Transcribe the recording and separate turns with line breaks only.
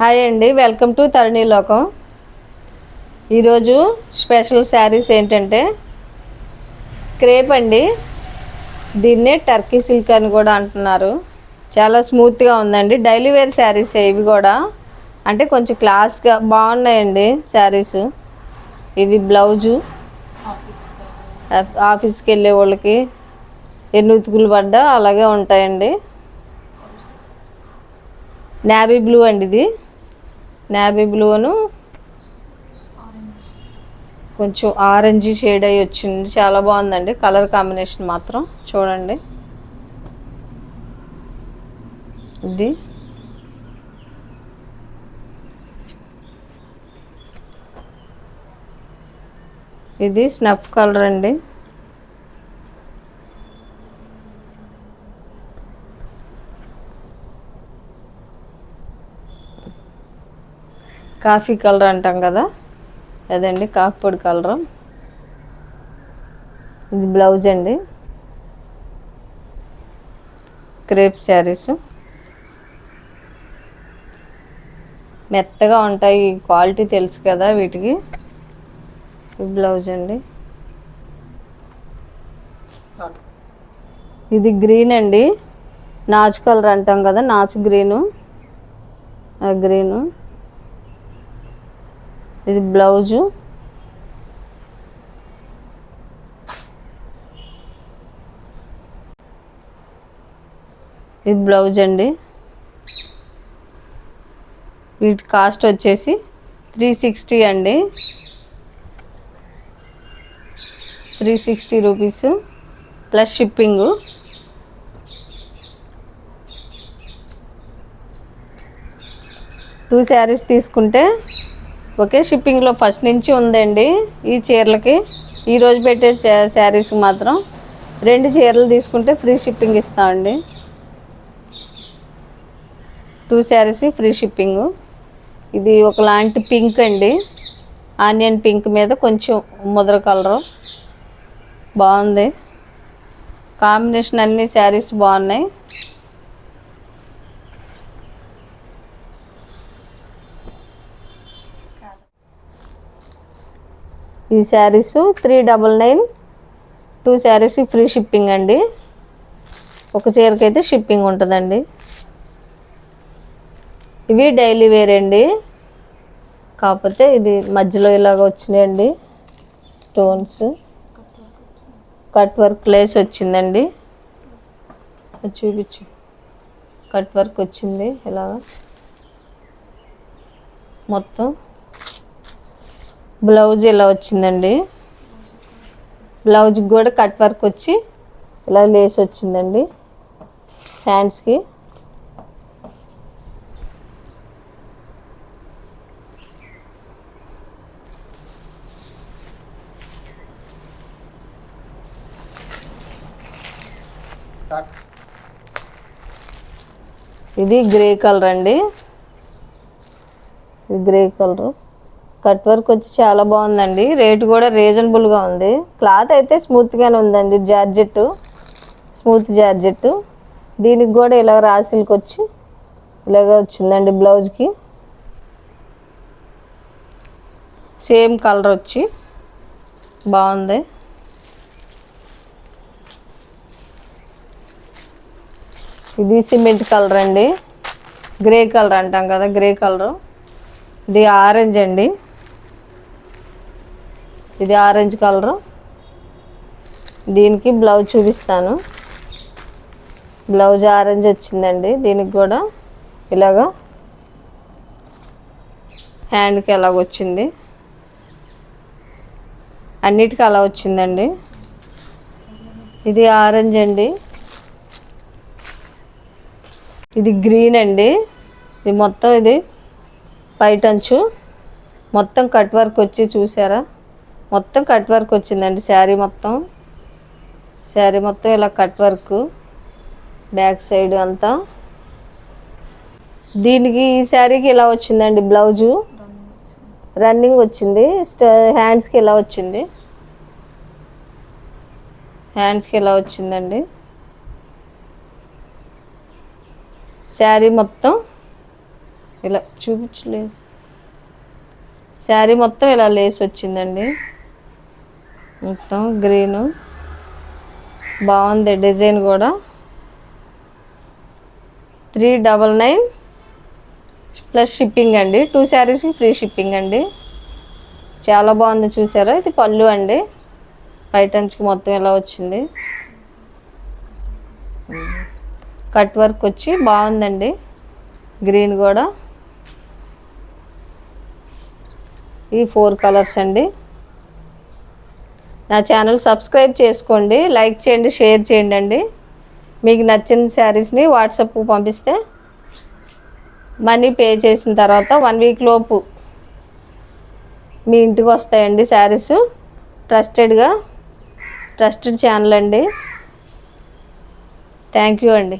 Hi అండి welcome to తరుణి లోకం. ఈరోజు స్పెషల్ శారీస్ ఏంటంటే క్రేప్ అండి. దీన్నే టర్కీ సిల్క్ అని కూడా అంటున్నారు. చాలా స్మూత్గా ఉందండి. డైలీ వేర్ శారీస్ ఇవి కూడా. అంటే కొంచెం క్లాస్గా బాగున్నాయండి శారీస్. ఇది బ్లౌజు. ఆఫీస్కి వెళ్ళే వాళ్ళకి ఎన్ని ఉతుకులు పడ్డా అలాగే ఉంటాయండి. నావీ బ్లూ అండి ఇది. నాబీ బ్లూను. కొంచెం ఆరెంజ్ షేడ్ అయ్యి వచ్చింది. చాలా బాగుందండి. కలర్ కాంబినేషన్ మాత్రం. చూడండి. ఇది. ఇది స్నఫ్ కలర్ అండి. కాఫీ కలర్ అంటాం కదా? అదండి కాఫీ పొడి కలరు. ఇది బ్లౌజ్ అండి. Crepe sarees. మెత్తగా ఉంటాయి క్వాలిటీ తెలుసు కదా వీటికి. బ్లౌజ్ అండి. ఇది గ్రీన్ అండి. నాచు కలర్ అంటాం కదా నాచు గ్రీను. ఆ గ్రీను. ఇది బ్లౌజు. ఇది బ్లౌజ్ అండి. వీటి కాస్ట్ వచ్చేసి త్రీ సిక్స్టీ అండి. Three sixty rupees plus shipping. Two sarees తీసుకుంటే ఓకే షిప్పింగ్లో ఫస్ట్ నుంచి ఉందండి ఈ చీరలకి. ఈరోజు పెట్టే శారీస్ మాత్రం రెండు చీరలు తీసుకుంటే ఫ్రీ షిప్పింగ్ ఇస్తామండి టూ శారీస్ ఫ్రీ షిప్పింగు. ఇది ఒకలాంటి పింక్ అండి. ఆనియన్ పింక్ మీద కొంచెం ముద్ర కలరు. బాగుంది. కాంబినేషన్ అన్ని శారీస్ బాగున్నాయి. ఈ sarees three double nine two sarees free shipping అండి. ఒక చీరకైతే షిప్పింగ్ ఉంటుందండి. ఇవి డైలీ వేర్ అండి. కాకపోతే ఇది మధ్యలో ఇలాగ వచ్చినాయండి. స్టోన్స్ కట్ వర్క్ లేస్ వచ్చిందండి. చూపించు. కట్ వర్క్ వచ్చింది ఇలాగ. మొత్తం. బ్లౌజ్ ఇలా వచ్చిందండి. బ్లౌజ్కి కూడా కట్ వర్క్ వచ్చి ఇలా లేస్ వచ్చిందండి. హ్యాండ్స్కి ఇది గ్రే కలర్ అండి. ఇది గ్రే కలర్. కట్ వర్క్ వచ్చి చాలా బాగుందండి. రేట్ కూడా రీజనబుల్గా ఉంది. క్లాత్ అయితే స్మూత్గానే ఉందండి. జార్జెట్ స్మూత్ జార్జెట్ దీనికి కూడా ఇలా రాసిల్కి వచ్చి ఇలాగ వచ్చిందండి బ్లౌజ్కి సేమ్ కలర్ వచ్చి బాగుంది. ఇది సిమెంట్ కలర్ అండి. గ్రే కలర్ అంటాం కదా గ్రే కలరు ఇది ఆరెంజ్ అండి. ఇది ఆరెంజ్ కలరు. దీనికి బ్లౌజ్ చూపిస్తాను. బ్లౌజ్ ఆరెంజ్ వచ్చిందండి. దీనికి కూడా ఇలాగా హ్యాండ్కి ఎలాగ వచ్చింది. అన్నిటికీ అలా వచ్చిందండి. ఇది ఆరెంజ్ అండి. ఇది గ్రీన్ అండి. ఇది మొత్తం ఇది పైటంచు మొత్తం కట్ వర్క్ వచ్చి చూసారా? మొత్తం కట్ వర్క్ వచ్చిందండి శారీ మొత్తం. శారీ మొత్తం ఇలా కట్ వర్క్ బ్యాక్ సైడ్ అంతా. దీనికి ఈ శారీకి ఇలా వచ్చిందండి బ్లౌజు? రన్నింగ్ వచ్చింది స్ట హ్యాండ్స్కి ఇలా వచ్చింది? హ్యాండ్స్కి ఇలా వచ్చిందండి? శారీ మొత్తం ఇలా చూపించలేదు శారీ మొత్తం ఇలా లేస్ వచ్చిందండి. మొత్తం గ్రీను బాగుంది డిజైన్ కూడా. Three double nine. Plus shipping అండి. టూ శారీస్కి ఫ్రీ షిప్పింగ్ అండి. చాలా బాగుంది చూసారా? ఇది పళ్ళు అండి. బయట మొత్తం ఇలా వచ్చింది? కట్ వర్క్ వచ్చి బాగుందండి. గ్రీన్ కూడా. ఈ ఫోర్ కలర్స్ అండి. నా ఛానల్ సబ్స్క్రైబ్ చేసుకోండి లైక్ చేయండి షేర్ చేయండి అండి. మీకు నచ్చిన శారీస్ని వాట్సాప్కు పంపిస్తే మనీ పే చేసిన తర్వాత వన్ వీక్ లోపు మీ ఇంటికి వస్తాయండి శారీస్. ట్రస్టెడ్గా ట్రస్టెడ్ ఛానల్ అండి. థ్యాంక్ యూ అండి.